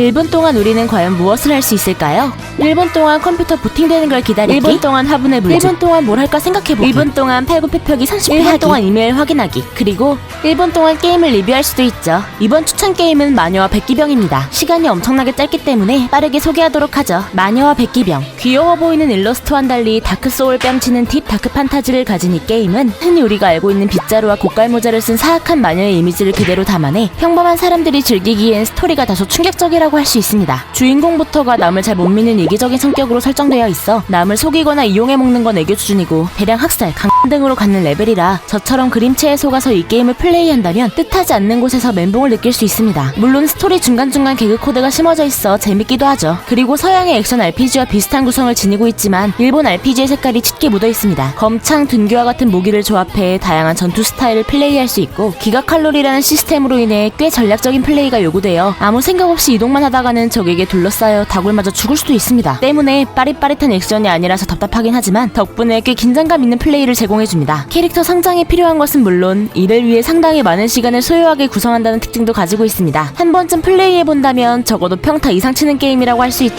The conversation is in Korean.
1분 동안 우리는 과연 무엇을 할 수 있을까요? 1분 동안 컴퓨터 부팅되는 걸 기다리기? 1분 동안 화분에 물기 1분 동안 뭘 할까 생각해보기? 1분 동안 팔굽혀펴기 30회 1분 동안 이메일 확인하기? 그리고 1분 동안 게임을 리뷰할 수도 있죠. 이번 추천 게임은 마녀와 백기병입니다. 시간이 엄청나게 짧기 때문에 빠르게 소개하도록 하죠. 마녀와 백기병. 귀여워 보이는 일러스트와는 달리 다크소울 뺨치는 딥 다크 판타지를 가진 이 게임은 흔히 우리가 알고 있는 빗자루와 고깔모자를 쓴 사악한 마녀의 이미지를 그대로 담아내 평범한 사람들이 즐기기엔 스토리가 다소 충격적이라고 할 수 있습니다. 주인공부터가 남을 잘 못 믿는 이기적인 성격으로 설정되어 있어 남을 속이거나 이용해 먹는 건 애교 수준이고 대량 학살, 강 등으로 갖는 레벨이라 저처럼 그림체에 속아서 이 게임을 플레이한다면 뜻하지 않는 곳에서 멘붕을 느낄 수 있습니다. 물론 스토리 중간중간 개그 코드가 심어져 있어 재밌기도 하죠. 그리고 서양의 액션 RPG와 비슷한 구성을 지니고 있지만 일본 RPG의 색깔이 짙게 묻어 있습니다. 검창, 둔교와 같은 무기를 조합해 다양한 전투 스타일을 플레이할 수 있고 기가 칼로리라는 시스템으로 인해 꽤 전략적인 플레이가 요구되어 아무 생각 없이 이동 만 하다가는 적에게 둘러싸여 다굴 맞아 죽을 수도 있습니다. 때문에 빠릿빠릿한 액션이 아니라서 답답하긴 하지만 덕분에 꽤 긴장감 있는 플레이를 제공해줍니다. 캐릭터 성장에 필요한 것은 물론 이를 위해 상당히 많은 시간을 소요하게 구성한다는 특징도 가지고 있습니다. 한 번쯤 플레이해본다면 적어도 평타 이상 치는 게임이라고 할 수 있...